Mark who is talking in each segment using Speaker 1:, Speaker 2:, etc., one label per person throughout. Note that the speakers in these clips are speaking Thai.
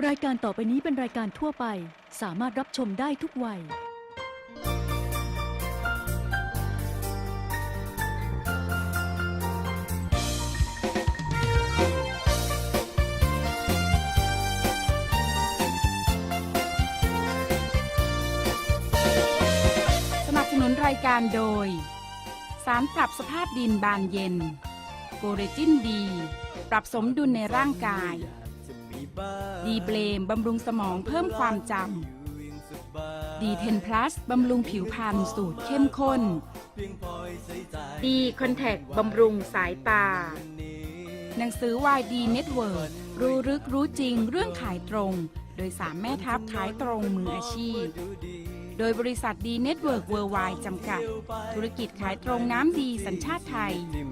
Speaker 1: รายการต่อไปนี้เป็นรายการทั่วไป สามารถรับชมได้ทุกวัย
Speaker 2: สนับสนุนรายการโดย สารปรับสภาพดินบานเย็น โกเรจินดี ปรับสมดุลในร่างกาย ดีเบลมบำรุงสมองเพิ่มความจำดีเทนพลัสบำรุงผิวพรรณสูตรเข้มข้น ดีคอนแทคบำรุงสายตา หนังสือวายดีเน็ตเวิร์รู้ลึกรู้จริงเรื่องขายตรง โดยสามแม่ทัพขายตรงมืออาชีพ โดยบริษัทดีเน็ตเวิร์กเวิร์ไวจำกัด ธุรกิจขายตรงน้ำดีสัญชาติไทย
Speaker 3: ที่มีเ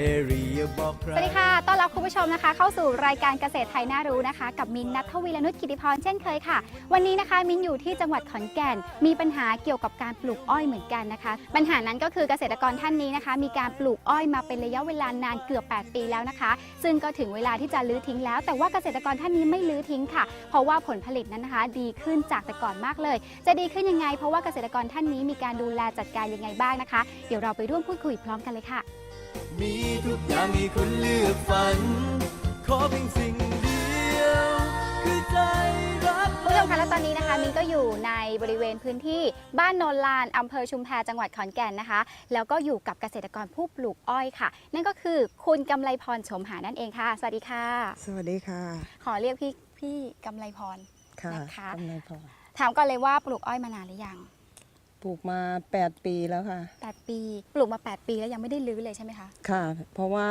Speaker 3: ส
Speaker 4: วัสดีค่ะ ต้อนรับคุณผู้ชมนะคะ เข้าสู่รายการเกษตรไทยน่ารู้นะคะ กับมินนัทวีรนุชกิติพรเช่นเคยค่ะ วันนี้นะคะมินอยู่ที่จังหวัดขอนแก่น มีปัญหาเกี่ยวกับการปลูกอ้อยเหมือนกันนะคะ ปัญหานั้นก็คือเกษตรกรท่านนี้นะคะ มีการปลูกอ้อยมาเป็นระยะเวลานานเกือบ 8 ปีแล้วนะคะ ซึ่งก็ถึงเวลาที่จะลื้อทิ้งแล้ว แต่ว่าเกษตรกรท่านนี้ไม่ลื้อทิ้งค่ะ เพราะว่าผลผลิตนั้นนะคะ ดีขึ้นจากแต่ก่อนมากเลย จะดีขึ้นยังไง เพราะว่าเกษตรกรท่านนี้มีการดูแลจัดการยังไงบ้างนะคะ เดี๋ยวเราไปร่วมพูดคุยพร้อมกันเลยค่ะ
Speaker 3: มีทุกอย่างให้คนเลือกฝัน ขอเพียงสิ่งเดียว คือใจรัก
Speaker 4: คุณผู้ชมคะและตอนนี้นะคะมินก็อยู่ในบริเวณพื้นที่บ้านโนนลานอำเภอชุมแพจังหวัดขอนแก่นนะคะ แล้วก็อยู่กับเกษตรกรผู้ปลูกอ้อยค่ะ นั่นก็คือคุณกำไลพรชมหานั่นเองค่ะ สวัสดีค่ะ
Speaker 5: สวัสดีค่ะ
Speaker 4: ขอเรียกพี่พี่กำไลพร
Speaker 5: ค่ะ
Speaker 4: นะคะ
Speaker 5: กำไรพอ
Speaker 4: ถามก่อนเลยว่าปลูกอ้อยมานานหรือยัง
Speaker 5: ปลูกมา 8 ปีแล้วค่ะ
Speaker 4: 8 ปี ปลูกมา 8 ปีแล้วยังไม่ได้รื้อเลยใช่ไหมคะ
Speaker 5: ค่ะ เพราะว่า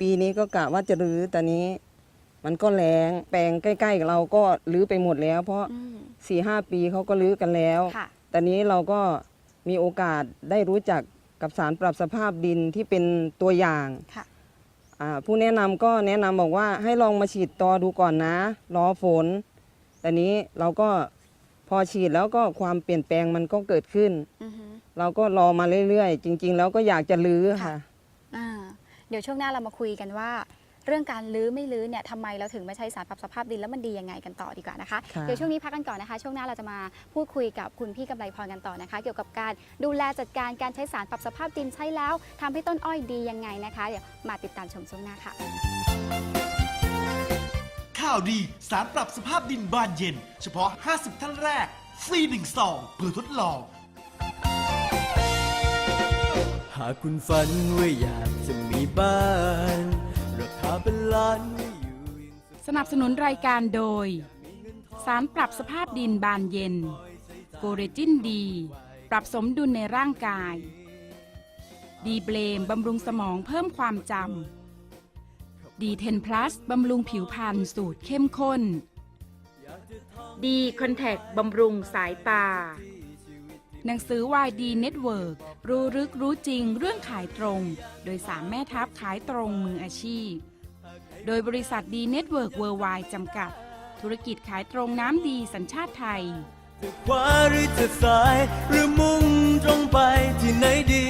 Speaker 5: ปีนี้ก็กะว่าจะรื้อแต่นี้ มันก็แรงแปลงใกล้ๆกับเราก็รื้อไปหมดแล้ว เพราะ
Speaker 4: อืม
Speaker 5: 4ี่หปีเขาก็รื้อกันแล้ว
Speaker 4: ค่ะ
Speaker 5: แต่นี้เราก็มีโอกาสได้รู้จักกับสารปรับสภาพดินที่เป็นตัวอย่าง
Speaker 4: ค่ะ
Speaker 5: อ่าผู้แนะนำก็แนะนำบอกว่าให้ลองมาฉีดตอดูก่อนนะ รอฝนแต่นี้เราก็ พอฉีดแล้วก็ความเปลี่ยนแปลงมันก็เกิดขึ้น
Speaker 4: อือฮึ
Speaker 5: เราก็รอมาเรื่อยๆ จริง ๆ แล้วก็อยากจะลื้อ
Speaker 4: ค่ะ
Speaker 5: ค่ะ
Speaker 4: อ่าเดี๋ยวช่วงหน้าเรามาคุยกันว่า เรื่องการลื้อไม่ลื้อเนี่ยทำไมเราถึงไม่ใช้สารปรับสภาพดินแล้วมันดียังไงกันต่อดีกว่านะคะ
Speaker 5: ค่ะ
Speaker 4: เดี๋ยวช่วงนี้พักกันก่อนนะคะ ช่วงหน้าเราจะมาพูดคุยกับคุณพี่กำไรพรกันต่อนะคะ เกี่ยวกับการดูแลจัดการการใช้สารปรับสภาพดินใช้แล้วทำให้ต้นอ้อยดียังไงนะคะ เดี๋ยวมาติดตามชมช่วงหน้าค่ะ
Speaker 6: ข่าวดี สารปรับสภาพดินบานเย็น เฉพาะ 50 ท่านแรก ฟรี1ซองเพื่อทดลอง
Speaker 3: หากคุณฝันว่าอยากจะมีบ้าน ราคาเป็นล้านไม่อยู่ยัง
Speaker 2: สนับสนุนรายการโดย สารปรับสภาพดินบานเย็น โกเรจินดี ปรับสมดุลในร่างกาย ดีเบลมบำรุงสมองเพิ่มความจำ ดีเทนพลัสบำรุงผิวพรรณสูตรเข้มข้นดีคอนแทคบำรุงสายตา หนังสือวายดีเน็ตเวิร์รู้ลึกรู้จริงเรื่องขายตรง โดยสามแม่ทัพขายตรงมืออาชีพ โดยบริษัทดีเน็ตเวิร์กเวิร์ไวจำกัด ธุรกิจขายตรงน้ำดีสัญชาติไทย
Speaker 3: จะขวาหรือจะซ้ายหรือมุ่งตรงไปที่ไหนดี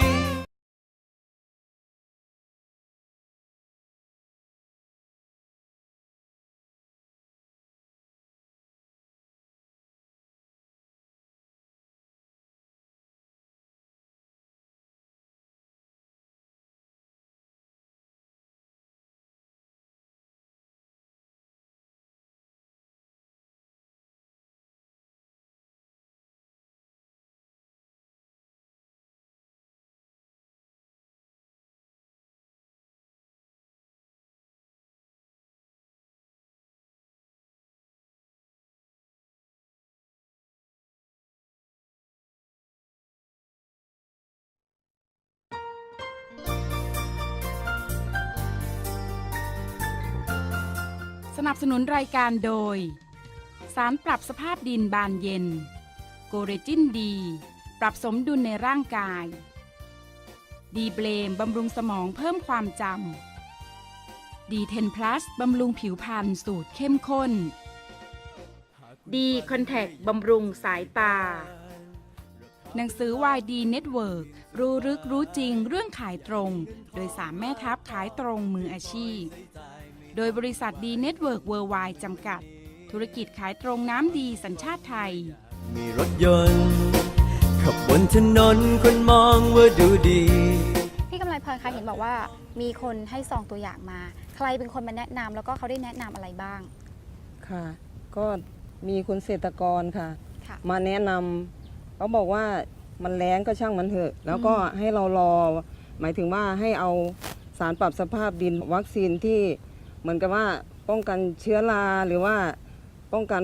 Speaker 2: สนับสนุนรายการโดย สารปรับสภาพดินบานเย็น โกเรจินดี ปรับสมดุลในร่างกาย ดีเบลมบำรุงสมองเพิ่มความจำดีเทนพลัสบำรุงผิวพรรณสูตรเข้มข้น ดีคอนแทคบำรุงสายตา หนังสือวายดีเน็ตเวิร์กรู้ลึกรู้จริงเรื่องขายตรง โดยสามแม่ทัพขายตรงมืออาชีพ โดยบริษัทดีเน็ตเวิร์กเวิร์ไวจำกัดธธุรกิจขายตรงน้ำดีสัญชาติไทย
Speaker 3: มีรถยนต์ ขับบนถนนคนมองว่าดูดี
Speaker 4: พี่กำไรพรคะเห็นบอกว่ามีคนให้ซองตัวอย่างมา ใครเป็นคนมาแนะนำแล้วก็เขาได้แนะนำอะไรบ้าง
Speaker 5: ค่ะ ก็มีคุณเศรษฐกรค่ะ
Speaker 4: ค่ะ
Speaker 5: มาแนะนำเขาบอกว่ามันแรงก็ช่างมันเถอะ แล้วก็
Speaker 4: อืม
Speaker 5: ให้เรารอ หมายถึงว่าให้เอาสารปรับสภาพดินวัคซีนที่เห มือนกับว่าป้องกันเชื้อราหรือว่าป้องกัน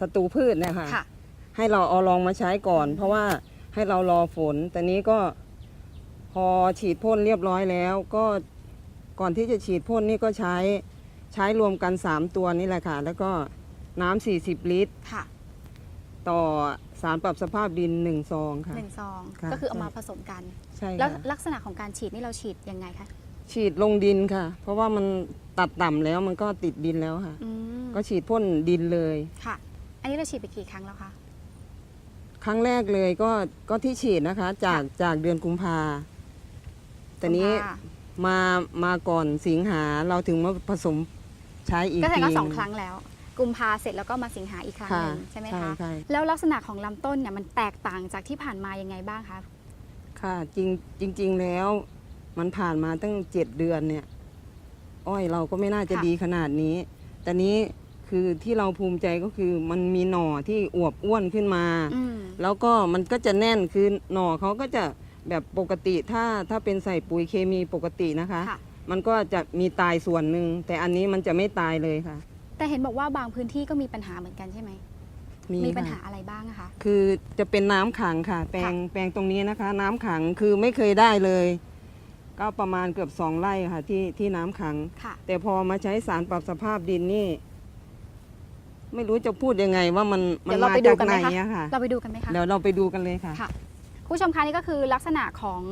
Speaker 5: ศัตรูพืชเนะคะ
Speaker 4: ค่ะ
Speaker 5: ให้เราเอาลองมาใช้ก่อน เพราะว่าให้เรารอฝน แต่นี้ก็พอฉีดพ่นเรียบร้อยแล้ว ก็ก่อนที่จะฉีดพ่นนี่ก็ใช้ใช้รวมกัน 3 ตัวนี่แหละค่ะ แล้วก็น้ำ40 ลิตร
Speaker 4: ค่ะ
Speaker 5: ต่อสารปรับสภาพดิน1ซองค่ะ
Speaker 4: หนึ่งซอง
Speaker 5: ค่ะ
Speaker 4: ก็คือเอามาผสมกัน
Speaker 5: ใช่
Speaker 4: แล้ว
Speaker 5: ค่ะ
Speaker 4: ลักษณะของการฉีดนี่เราฉีดยังไงคะ
Speaker 5: ฉีดลงดินค่ะ เพราะว่ามัน ตัดต่ำแล้วมันก็ติดดินแล้วค่ะ
Speaker 4: อืม
Speaker 5: ก็ฉีดพ่นดินเลย
Speaker 4: ค่ะ อันนี้เราฉีดไปกี่ครั้งแล้วคะ
Speaker 5: ครั้งแรกเลยก็ก็ที่ฉีดนะคะ จากจากเดือนกุมภาแต่นี้
Speaker 4: กุมภา
Speaker 5: มามาก่อนสิงหาเราถึงมาผสมใช้อีก
Speaker 4: ก็แสดงว่า
Speaker 5: ที
Speaker 4: สองครั้งแล้ว กุมภาเสร็จแล้วก็มาสิงหาอีกครั้งห
Speaker 5: ค่ะ
Speaker 4: นึ่งใช่ไหมคะ
Speaker 5: ใช่
Speaker 4: แล้วลักษณะของลำต้นเนี่ยมันแตกต่างจากที่ผ่านมายังไงบ้างคะ
Speaker 5: ค่ะจริงจริง ๆ แล้ว มันผ่านมาตั้งเจ็ดเดือนเนี่ย อ้อยเราก็ไม่น่าจะ
Speaker 4: ค่ะ
Speaker 5: ดีขนาดนี้ แต่นี้คือที่เราภูมิใจก็คือมันมีหน่อที่อวบอ้วนขึ้นมา
Speaker 4: อืม
Speaker 5: แล้วก็มันก็จะแน่นคือหน่อเขาก็จะแบบปกติถ้าถ้าเป็นใส่ปุ๋ยเคมีปกตินะคะ
Speaker 4: ค่ะ
Speaker 5: มันก็จะมีตายส่วนหนึ่งแต่อันนี้มันจะไม่ตายเลยค่ะ
Speaker 4: แต่เห็นบอกว่าบางพื้นที่ก็มีปัญหาเหมือนกันใช่ไหมมีปัญหา
Speaker 5: ค่ะ
Speaker 4: อะไรบ้างอะคะ
Speaker 5: คือจะเป็นน้ำขังค่ะ แปลง
Speaker 4: ค่ะ
Speaker 5: แปลงตรงนี้นะคะ น้ำขังคือไม่เคยได้เลย ก็ประมาณเกือบสองไร่ค่ะที่ที่น้ำขัง
Speaker 4: ค่ะ
Speaker 5: แต่พอมาใช้สารปรับสภาพดินนี่ ไม่รู้จะพูดยังไงว่ามันมั
Speaker 4: เดี๋
Speaker 5: น
Speaker 4: ยวเรา
Speaker 5: มา
Speaker 4: ไปดู
Speaker 5: จาก
Speaker 4: กัน
Speaker 5: ไห
Speaker 4: ไห
Speaker 5: น
Speaker 4: มคะ
Speaker 5: อะค่ะ
Speaker 4: เราไปดูกันไหมคะ
Speaker 5: เดี๋ยวเราไปดูกันเลยค่ะ
Speaker 4: ค่ะคุณผู้ชมคะนี่ก็คือลักษณะของ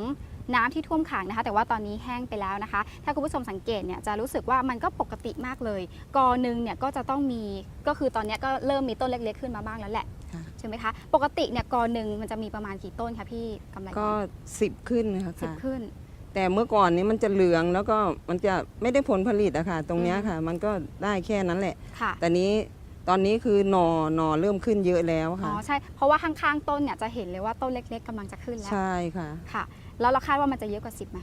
Speaker 4: น้ำที่ท่วมขังนะคะ แต่ว่าตอนนี้แห้งไปแล้วนะคะ ถ้าคุณผู้ชมสังเกตเนี่ยจะรู้สึกว่ามันก็ปกติมากเลยกอหนึ่งเนี่ยก็จะต้องมีก็คือตอนเนี้ยก็เริ่มมีต้นเล็กๆขึ้นมาบ้างแล้วแหละ
Speaker 5: ค่ะ
Speaker 4: ใช่ไหมคะปกติเนี่ยกอหนึ่งมันจะมีประมาณกี่ต้นคะพี่กำไร
Speaker 5: ก็สิบขึ้นนะคะ
Speaker 4: สิบขึ้น
Speaker 5: แต่เมื่อก่อนนี้มันจะเหลืองแล้วก็มันจะไม่ได้ผลผลิตอะค่ะ ตรงเนี้ย
Speaker 4: อืม
Speaker 5: ค่ะ มันก็ได้แค่นั้นแหละ
Speaker 4: ค่ะ
Speaker 5: แต่นี้ตอนนี้คือหนอหนอเริ่มขึ้นเยอะแล้ว
Speaker 4: อ๋
Speaker 5: ค่ะ
Speaker 4: อใช่ เพราะว่าข้างๆต้นเนี่ยจะเห็นเลยว่าต้นเล็กๆกำลังจะขึ้นแล้ว
Speaker 5: ใช่ค่ะ
Speaker 4: ค่ะ แล้วเราคาดว่ามันจะเยอะกว่าสิบไหม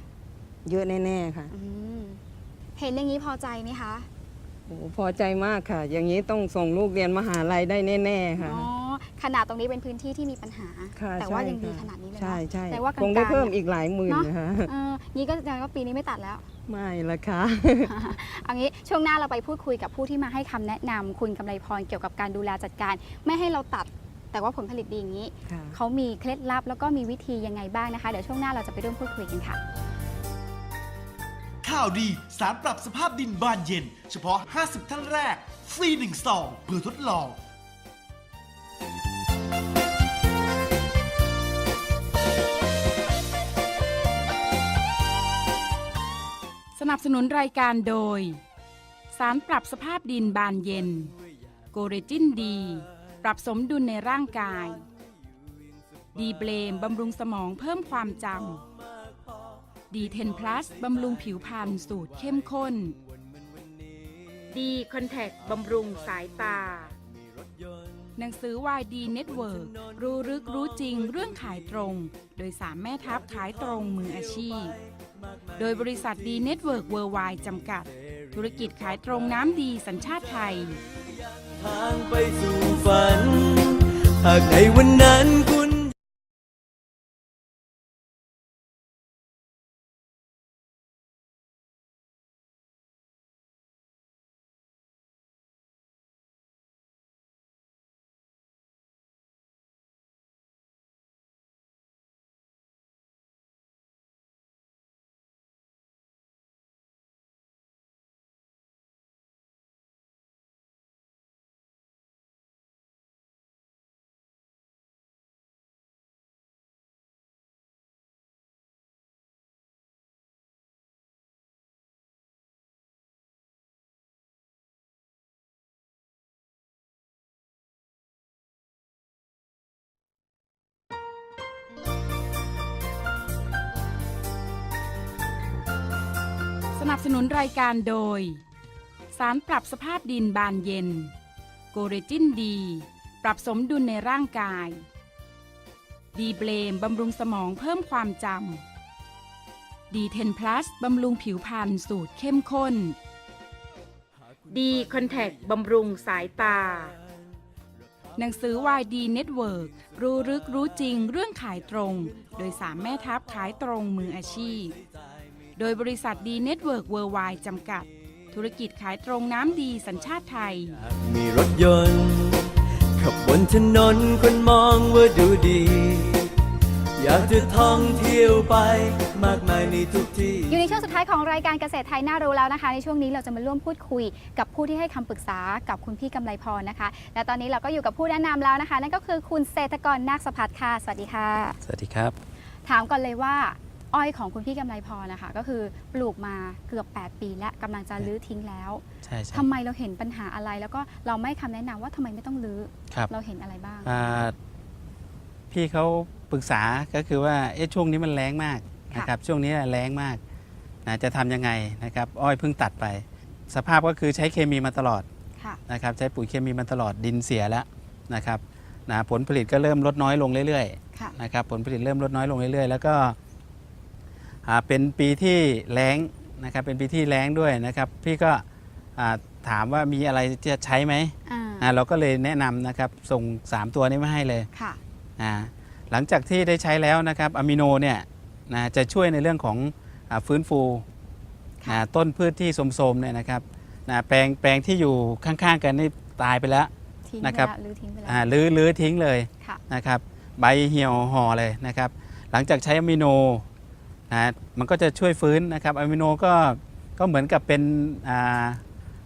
Speaker 5: เยอะแน่ๆค่ะ
Speaker 4: อืมเห็นอย่างนี้พอใจไหมคะ
Speaker 5: โอ้โหพอใจมากค่ะ อย่างนี้ต้องส่งลูกเรียนมหาลัยได้แน่ ๆ ค่ะ
Speaker 4: อ๋อ ขนาดตรงนี้เป็นพื้นที่ที่มีปัญหา
Speaker 5: ค่ะ
Speaker 4: แต่ว่า
Speaker 5: ใช่
Speaker 4: ยังดี
Speaker 5: ค่ะ
Speaker 4: ขนาดนี้เลย
Speaker 5: ใช่
Speaker 4: เนาะ
Speaker 5: ใช่
Speaker 4: แต่ว่ากลางๆ
Speaker 5: คงได้เพิ่มอีกหลายหมื่น
Speaker 4: เนอะ
Speaker 5: นะคะ
Speaker 4: เอองี้ก็แสดงว่าปีนี้ไม่ตัดแล้ว
Speaker 5: ไม่ละค่ะ
Speaker 4: เอางี้ช่วงหน้าเราไปพูดคุยกับผู้ที่มาให้คำแนะนำคุณกำไรพรเกี่ยวกับการดูแลจัดการ ไม่ให้เราตัดแต่ว่าผลผลิตดีอย่างนี้
Speaker 5: ค่ะ
Speaker 4: เขามีเคล็ดลับแล้วก็มีวิธียังไงบ้างนะคะ เดี๋ยวช่วงหน้าเราจะไปร่วมพูดคุยกันค่ะ
Speaker 6: ข่าวดีสารปรับสภาพดินบานเย็น เฉพาะ 50 ท่านแรก ฟรี1ซองเพื่อทดลอง
Speaker 2: สนับสนุนรายการโดย สารปรับสภาพดินบานเย็น โกเรจินดี ปรับสมดุลในร่างกาย ดีเบลมบำรุงสมองเพิ่มความจำดีเทนพลัสบำรุงผิวพรรณสูตรเข้มข้น ดีคอนแทคบำรุงสายตา หนังสือวายดีเน็ตเวิร์รู้ลึกรู้จริงเรื่องขายตรง โดยสามแม่ทัพขายตรงมืออาชีพ โดยบริษัทดีเน็ตเวิร์กเวิร์ไวจำกัด ธุรกิจขายตรงน้ำดีสัญชาติไทย
Speaker 3: ทางไปสู่ฝัน หากในวันนั้นคุณ
Speaker 2: สนับสนุนรายการโดย สารปรับสภาพดินบานเย็น โกเรจินดี ปรับสมดุลในร่างกาย ดีเบลมบำรุงสมองเพิ่มความจำดีเทนพลัสบำรุงผิวพรรณสูตรเข้มข้น ดีคอนแทคบำรุงสายตา หนังสือวายดีเน็ตเวิร์รู้ลึกรู้จริงเรื่องขายตรง โดยสามแม่ทัพขายตรงมืออาชีพ ดยบริษัทดีเน็ตเวิร์กเวิร์ไวจำกัด ธุรกิจขายตรงน้ำดีสัญชาติไทย
Speaker 3: มีรถยนต์ ขับบนถนนคนมองว่าดูดี อยากจะท่องเที่ยวไปมากมายในทุกที่
Speaker 4: อยู่ในช่วงสุดท้ายของรายการเกษตรไทยน่ารู้แล้วนะคะ ในช่วงนี้เราจะมาร่วมพูดคุยกับผู้ที่ให้คำปรึกษากับคุณพี่กำไลพรนะคะ และตอนนี้เราก็อยู่กับผู้แนะนำแล้วนะคะ นั่นก็คือคุณเศรษฐกรนาคสพัฒน์ค่ะ สวัสดีค่ะ
Speaker 7: สวัสดีครับ
Speaker 4: ถามก่อนเลยว่า อ้อยของคุณพี่กำไลพรนะคะ ก็คือปลูกมาเกือบ 8 ปี และกำลังจะรื้อทิ้งแล้ว
Speaker 7: ใช่ใช่
Speaker 4: ทำไมเราเห็นปัญหาอะไร แล้วก็เราไม่คำแนะนำว่าทำไมไม่ต้องรื้อ
Speaker 7: ครับ
Speaker 4: เราเห็นอะไรบ้าง
Speaker 7: อ่าพี่เขาปรึกษาก็คือว่าเอ๊ะช่วงนี้มันแรงมาก
Speaker 4: ค่ะ
Speaker 7: นะครับช่วงนี้แรงมากนะจะทำยังไงนะครับอ้อยเพิ่งตัดไป สภาพก็คือใช้เคมีมาตลอด
Speaker 4: ค่ะ
Speaker 7: นะครับใช้ปุ๋ยเคมีมาตลอดดินเสียแล้วนะครับนะผลผลิตก็เริ่มลดน้อยลงเรื่อย
Speaker 4: ค่ะ
Speaker 7: ๆนะครับผลผลิตเริ่มลดน้อยลงเรื่อยๆ แล้วก็อ่า เป็นปีที่แรงนะครับเป็นปีที่แรงด้วยนะครับ พี่ก็อ่าถามว่ามีอะไรจะใช้ไหม
Speaker 4: อ่า
Speaker 7: อ่าเราก็เลยแนะนำนะครับส่ง 3 ตัวนี้มาให้เลย
Speaker 4: ค่ะ
Speaker 7: อ่าหลังจากที่ได้ใช้แล้วนะครับอะมิโนเนี่ยนะจะช่วยในเรื่องของอาฟื้นฟู
Speaker 4: ค่ะ
Speaker 7: อ่าต้นพืชที่โทรมๆเนี่ยนะครับนะแปลงแปลงที่อยู่ข้างๆกันนี่ตายไปแล้ว
Speaker 4: ทิ้งไป
Speaker 7: นะครับ
Speaker 4: แล้วรื้อทิ้งไปแล้ว
Speaker 7: อ่าลื้อลื้อทิ้งเลย
Speaker 4: ค่ะ
Speaker 7: นะครับใบเหี่ยวห่อเลยนะครับ หลังจากใช้อะมิโน นะมันก็จะช่วยฟื้นนะครับอะมิโนก็ก็เหมือนกับเป็นอ่า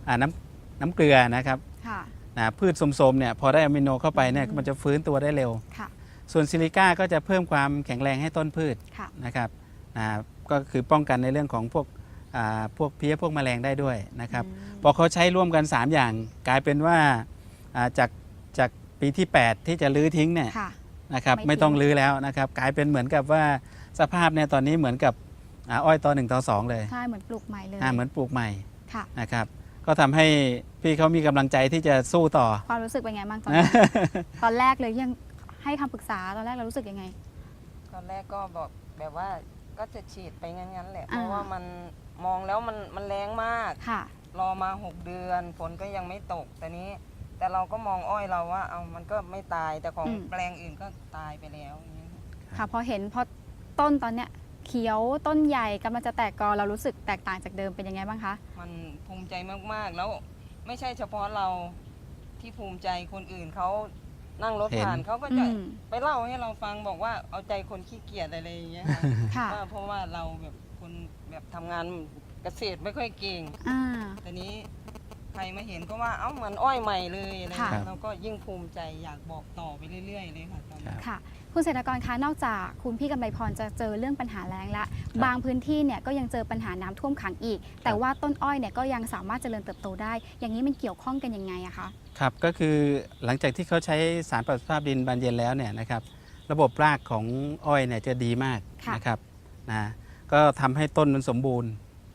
Speaker 7: อ่าน้ำน้ำเกลือนะครับ
Speaker 4: ค่ะ
Speaker 7: นะพืชสมๆเนี่ยพอได้อะมิโนเข้าไปเนี่ย
Speaker 4: อืม
Speaker 7: มันจะฟื้นตัวได้เร็ว
Speaker 4: ค่ะ
Speaker 7: ส่วนซิลิก้าก็จะเพิ่มความแข็งแรงให้ต้นพืช
Speaker 4: ค่ะ
Speaker 7: นะครับนะก็คือป้องกันในเรื่องของพวกอ่าพวกเพี้ยพวกแมลงได้ด้วยนะครับ
Speaker 4: อืม
Speaker 7: พอเขาใช้ร่วมกัน 3 อย่างกลายเป็นว่าอ่าจากจากปีที่ 8 ที่จะลื้อทิ้งเนี่ย
Speaker 4: ค่ะ
Speaker 7: นะครับ
Speaker 4: ไม่
Speaker 7: ไม่ต้อง
Speaker 4: ทิ้ง
Speaker 7: ลื้อแล้วนะครับ กลายเป็นเหมือนกับว่า สภาพเนี่ยตอนนี้เหมือนกับอ่าอ้อยต่อหนึ่งต่อสองเลย
Speaker 4: ใช่เหมือนปลูกใหม่เลย
Speaker 7: อ่าเหมือนปลูกใหม่
Speaker 4: ค่ะ
Speaker 7: นะครับก็ทำให้พี่เขามีกำลังใจที่จะสู้ต่อ
Speaker 4: ความรู้สึกเป็นไงบ้างตอนนี้ตอนแรกเลยยังให้คำปรึกษาตอนแรกเรารู้สึกยังไง
Speaker 5: ตอนแรกก็บอกแบบว่าก็จะฉีดไปงั้นๆแหละเพ
Speaker 4: อ่า
Speaker 5: ราะว่ามันมองแล้วมันมันแรงมาก
Speaker 4: ค่ะ
Speaker 5: รอมา6เดือนฝนก็ยังไม่ตกแต่นี้ แต่เราก็มองอ้อยเราว่า เอามันก็ไม่ตายแต่ของ
Speaker 4: อืม
Speaker 5: แปลงอื่นก็ตายไปแล้วอย่างเงี้ย
Speaker 4: ค่ะพอเห็นพอ ต้นตอนเนี้ยเขียวต้นใหญ่กำลังจะแตกกอเรารู้สึกแตกต่างจากเดิมเป็นยังไงบ้างคะ
Speaker 5: มันภูมิใจมาก ๆ แล้วไม่ใช่เฉพาะเราที่ภูมิใจคนอื่นเขานั่งรถ
Speaker 7: เห็น
Speaker 5: ผ่านเขาก็จะ
Speaker 4: อืม
Speaker 5: ไปเล่าให้เราฟังบอกว่าเอาใจคนขี้เกียจอะไรอย่างเงี้ยค่ะ
Speaker 4: ค่ะ
Speaker 5: ว่าเพราะว่าเราแบบคนแบบทำงานเกษตรไม่ค่อยเก่ง
Speaker 4: อ่า
Speaker 5: แต่นี้ใครมาเห็นก็ว่าเอ้าเหมือนอ้อยใหม่เลยอะไร
Speaker 4: ค่ะ
Speaker 5: เงี้ยเราก็ยิ่งภูมิใจอยากบอกต่อไปเรื่อย ๆ เลยค่ะตอนนี้
Speaker 7: ครับ
Speaker 4: ค่ะ คุณเศรษฐกรคะนอกจากคุณพี่กำไลพรจะเจอเรื่องปัญหาแล้งละบางพื้นที่เนี่ยก็ยังเจอปัญหาน้ำท่วมขังอีก แต่ว่าต้นอ้อยเนี่ยก็ยังสามารถเจริญเติบโตได้ อย่างนี้มันเกี่ยวข้องกันยังไงอะคะ
Speaker 7: ครับก็คือหลังจากที่เขาใช้สารปรับสภาพดินบานเย็นแล้วเนี่ยนะครับระบบรากของอ้อยเนี่ยจะดีมาก
Speaker 4: ค่ะ
Speaker 7: นะครับนะก็ทำให้ต้นมันสมบูรณ์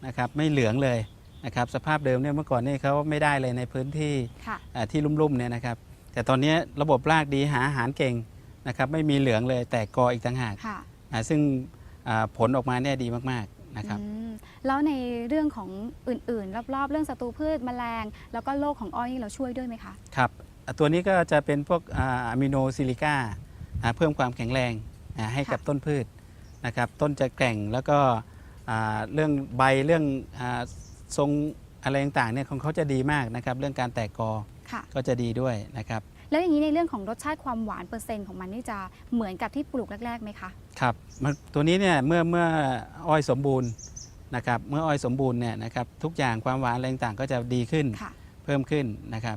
Speaker 7: นะครับไม่เหลืองเลยนะครับสภาพเดิมเนี่ยเมื่อก่อนนี่เขาไม่ได้เลยในพื้นที่
Speaker 4: ค่ะ
Speaker 7: อ่าที่ลุ่มๆเนี่ยนะครับแต่ตอนนี้ระบบรากดีหาอาหารเก่ง นะครับไม่มีเหลืองเลยแต่กออีกต่างหาก
Speaker 4: ค่ะ
Speaker 7: อ่าซึ่งอ่าผลออกมาเนี่ยดีมากๆนะครับ
Speaker 4: อืมแล้วในเรื่องของอื่นๆ รอบๆ เรื่องศัตรูพืชแมลง แล้วก็โรคของอ้อยนี่เราช่วยด้วยไหมคะ
Speaker 7: ครับอะตัวนี้ก็จะเป็นพวกอ่าอะมิโนซิลิก้าอ่าเพิ่มความแข็งแรงอ่าให้กับ
Speaker 4: ค่ะ
Speaker 7: ต้นพืชนะครับต้นจะแกร่งแล้วก็อ่าเรื่องใบเรื่องอาทรงอะไรต่างๆเนี่ยของเขาจะดีมากนะครับเรื่องการแตกกอ
Speaker 4: ค่ะ
Speaker 7: ก็จะดีด้วยนะครับ
Speaker 4: แล้วอย่างนี้ในเรื่องของรสชาติความหวานเปอร์เซ็นต์ของมันนี่จะเหมือนกับที่ปลูกแรกๆไหมคะ
Speaker 7: ครับมันตัวนี้เนี่ยเมื่อเมื่ออ้อยสมบูรณ์นะครับเมื่ออ้อยสมบูรณ์เนี่ยนะครับทุกอย่างความหวานอะไรต่างๆก็จะดีขึ้น
Speaker 4: ค่ะ
Speaker 7: เพิ่มขึ้นนะครับ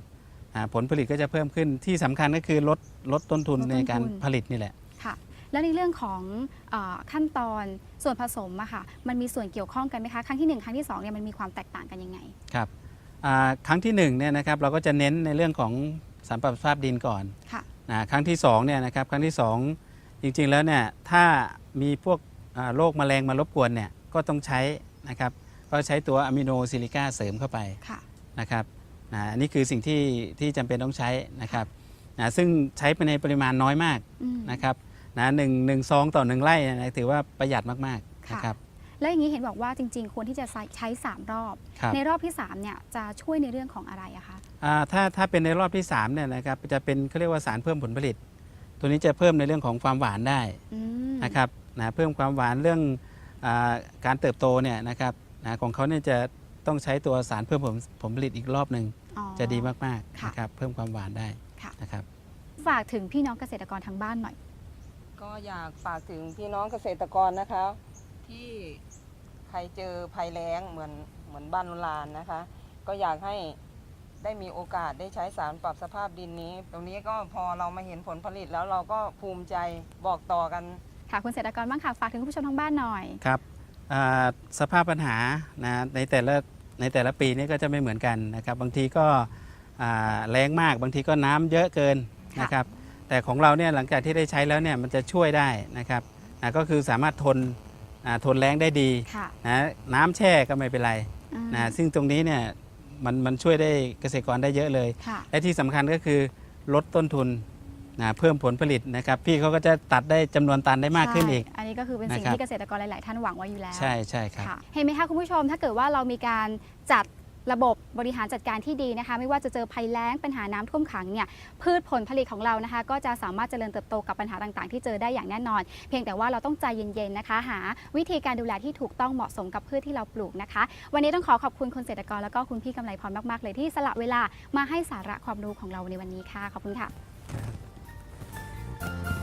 Speaker 7: อ่าผลผลิตก็จะเพิ่มขึ้นที่สำคัญก็คือลดลดต้นทุน
Speaker 4: ลดต้น
Speaker 7: ในการ
Speaker 4: ทุน
Speaker 7: ผลิตนี่แหละ
Speaker 4: ค่ะ แล้วในเรื่องของเออขั้นตอนส่วนผสมอะค่ะ มันมีส่วนเกี่ยวข้องกันไหมคะ ครั้งที่1ครั้งที่2เนี่ยมันมีความแตกต่างกันยังไง
Speaker 7: ครับอ่าครั้งที่หนึ่งเนี่ยนะครับเราก็จะเน้นในเรื่องของ สารปรับสภาพดินก่อน
Speaker 4: ค่ะ
Speaker 7: นะครั้งที่สองเนี่ยนะครับครั้งที่สองจริงๆแล้วเนี่ยถ้ามีพวกอ่าโรคแมลงมารบกวนเนี่ยก็ต้องใช้นะครับก็ใช้ตัวอะมิโนซิลิก้าเสริมเข้าไป
Speaker 4: ค่ะ
Speaker 7: นะครับนะอันนี้คือสิ่งที่ที่จำเป็นต้องใช้นะครับนะซึ่งใช้ไปในปริมาณน้อยมาก
Speaker 4: อืม
Speaker 7: นะครับนะหนึ่งหนึ่งซองต่อหนึ่งไร่นะถือว่าประหยัดมากๆ
Speaker 4: ค่ะ
Speaker 7: นะครับ
Speaker 4: แล้วอย่างนี้เห็นบอกว่าจริง ๆ ควรที่จะใช้ใช้3รอบ
Speaker 7: ครับ
Speaker 4: ในรอบที่3เนี่ยจะช่วยในเรื่องของอะไรอะคะ
Speaker 7: อ่า ถ้าถ้าเป็นในรอบที่3เนี่ยนะครับจะเป็นเขาเรียกว่าสารเพิ่มผลผลิต ตัวนี้จะเพิ่มในเรื่องของความหวานได้
Speaker 4: อืม
Speaker 7: นะครับนะเพิ่มความหวานเรื่องอาการเติบโตเนี่ยนะครับนะของเขาเนี่ยจะต้องใช้ตัวสารเพิ่มผลผลผลิตอีกรอบหนึ่ง
Speaker 4: อ๋อ
Speaker 7: จะดีมากๆ
Speaker 4: ค่ะ
Speaker 7: นะครับเพิ่มความหวานได้
Speaker 4: ค่ะ
Speaker 7: นะครับ
Speaker 4: ฝากถึงพี่น้องเกษตรกรทางบ้านหน่อย
Speaker 5: ก็อยากฝากถึงพี่น้องเกษตรกรนะคะ ที่ใครเจอภัยแล้งเหมือนเหมือนบ้านลุลานนะคะ ก็อยากให้ ได้มีโอกาสได้ใช้สารปรับสภาพดินนี้ ตรงนี้ก็พอเรามาเห็นผลผลิตแล้วเราก็ภูมิใจบอกต่อกัน
Speaker 4: ค่ะคุณเกษตรกรบ้างค่ะฝากถึงคุณผู้ชมทางบ้านหน่อย
Speaker 7: ครับอ่าสภาพปัญหานะในแต่ละในแต่ละปีนี่ก็จะไม่เหมือนกันนะครับบางทีก็อ่าแรงมาก บางทีก็น้ำเยอะเกิน
Speaker 4: ค่ะ
Speaker 7: นะครับแต่ของเราเนี่ยหลังจากที่ได้ใช้แล้วเนี่ยมันจะช่วยได้นะครับนะก็คือสามารถทนอ่าทนแรงได้ดี
Speaker 4: ค่ะ
Speaker 7: นะน้ำแช่ก็ไม่เป็นไร
Speaker 4: อืม
Speaker 7: นะซึ่งตรงนี้เนี่ย มันมันช่วยได้เกษตรกรได้เยอะเลย
Speaker 4: ค่ะ
Speaker 7: และที่สำคัญก็คือลดต้นทุนนะเพิ่มผลผลิตนะครับ พี่เขาก็จะตัดได้จำนวนตันได้มากขึ้นอีก
Speaker 4: ใช่อันนี้ก็คือเป็นสิ่ง
Speaker 7: นะครับ
Speaker 4: ที่เกษตรกรหลาย ๆ ท่านหวังไว้อยู่แล้ว
Speaker 7: ใช่ใช่ครับ
Speaker 4: ค่ะเห็นไหมคะคุณผู้ชมถ้าเกิดว่าเรามีการจัด ระบบบริหารจัดการที่ดีนะคะ ไม่ว่าจะเจอภัยแล้งปัญหาน้ำท่วมขังเนี่ยพืชผลผลิตของเรานะคะ ก็จะสามารถเจริญเติบโตกับปัญหาต่างๆ ที่เจอได้อย่างแน่นอน เพียงแต่ว่าเราต้องใจเย็นๆนะคะ หา วิธีการดูแลที่ถูกต้องเหมาะสมกับพืชที่เราปลูกนะคะ วันนี้ต้องขอขอบคุณคุณเกษตรกรแล้วก็คุณพี่กำไรพรมากๆ เลยที่สละเวลามาให้สาระความรู้ของเราในวันนี้ค่ะขอบคุณค่ะน่า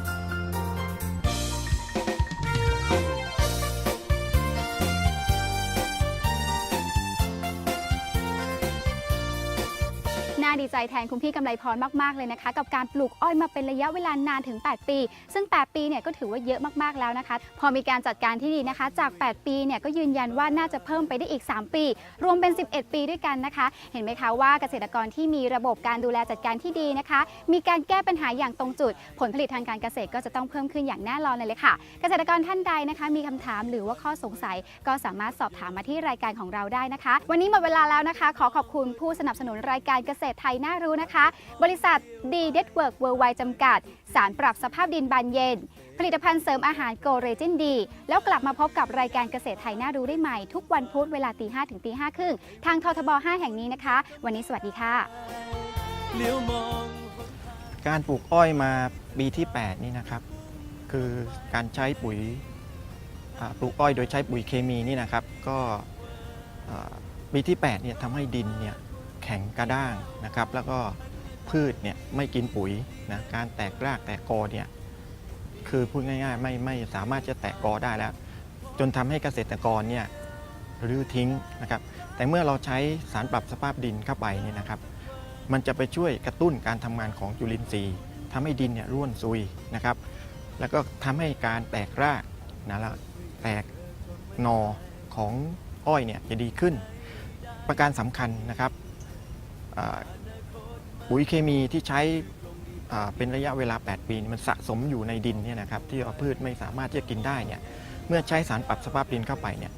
Speaker 4: ดีใจแทนคุณพี่กำไรพรมากๆเลยนะคะ กับการปลูกอ้อยมาเป็นระยะเวลานานถึง 8 ปี ซึ่ง 8 ปีเนี่ยก็ถือว่าเยอะมากๆแล้วนะคะ พอมีการจัดการที่ดีนะคะ จาก 8 ปีเนี่ยก็ยืนยันว่าน่าจะเพิ่มไปได้อีก 3 ปี รวมเป็น 11 ปีด้วยกันนะคะ เห็นไหมคะว่าเกษตรกรที่มีระบบการดูแลจัดการที่ดีนะคะ มีการแก้ปัญหาอย่างตรงจุด ผลผลิตทางการเกษตรก็จะต้องเพิ่มขึ้นอย่างแน่นอนเลยเลยค่ะ เกษตรกรท่านใดนะคะ มีคำถามหรือว่าข้อสงสัย ก็สามารถสอบถามมาที่รายการของเราได้นะคะ วันนี้หมดเวลาแล้วนะคะ ขอขอบคุณผู้สนับสนุนรายการเกษตรไทยน่ารู้นะคะ บริษัทดีเด็ดเวิร์กเวิร์ไวจำกัด สารปรับสภาพดินบานเย็น ผลิตภัณฑ์เสริมอาหารโกเรจินดี แล้วกลับมาพบกับรายการเกษตรไทยน่ารู้ได้ใหม่ ทุกวันพุธเวลาตีห้ถึงตีห้าครึ่งทางททบ 5 แห่งนี้นะคะ วันนี้สวัสดีค่ะ
Speaker 8: การปลูกอ้อยมาปีที่ 8 นี่นะครับ คือการใช้ปุ๋ยปลูกอ้อยโดยใช้ปุ๋ยเคมีนี่นะครับ ก็ปีที่8เนี่ยทำให้ดินเนี่ย แข็งกระด้างนะครับ แล้วก็พืชเนี่ยไม่กินปุ๋ยนะการแตกรากแตกกอเนี่ยคือพูดง่ายๆไม่ไม่สามารถจะแตกกอได้แล้ว จนทำให้เกษตรกรเนี่ยรื้อทิ้งนะครับ แต่เมื่อเราใช้สารปรับสภาพดินเข้าไปเนี่ยนะครับ มันจะไปช่วยกระตุ้นการทำงานของจุลินทรีย์ทำให้ดินเนี่ยร่วนซุยนะครับ แล้วก็ทำให้การแตกรากนะแล้วแตกนอของอ้อยเนี่ยจะดีขึ้น ประการสำคัญนะครับ ปุ๋ยเคมีที่ใช้เป็นระยะเวลา 8 ปีนี่มันสะสมอยู่ในดินเนี่ยนะครับที่พืชไม่สามารถที่จะกินได้เนี่ยเมื่อใช้สารปรับสภาพดินเข้าไปเนี่ย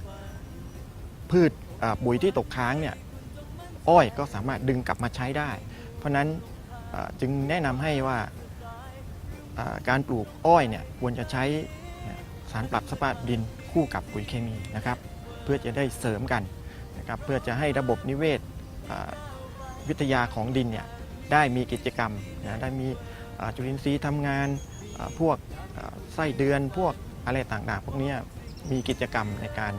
Speaker 8: พืชปุ๋ยที่ตกค้างเนี่ยอ้อยก็สามารถดึงกลับมาใช้ได้ เพราะฉะนั้นจึงแนะนำให้ว่าการปลูกอ้อยเนี่ยควรจะใช้สารปรับสภาพดินคู่กับปุ๋ยเคมีนะครับ เพื่อจะได้เสริมกันนะครับเพื่อจะให้ระบบนิเวศ วิทยาของดินเนี่ยได้มีกิจกรรมนะได้มีจุลินทรีย์ทำงานพวกไส้เดือนพวกอะไรต่างๆ พวกนี้มีกิจกรรมในการ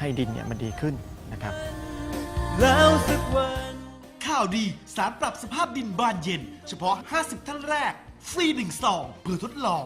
Speaker 8: ให้ดินเนี่ยมันดีขึ้นนะครับ
Speaker 3: แล้วสักวัน
Speaker 6: ข่าวดีสารปรับสภาพดินบานเย็น เฉพาะ 50 ท่านแรก ฟรี1ซองเพื่อทดลอง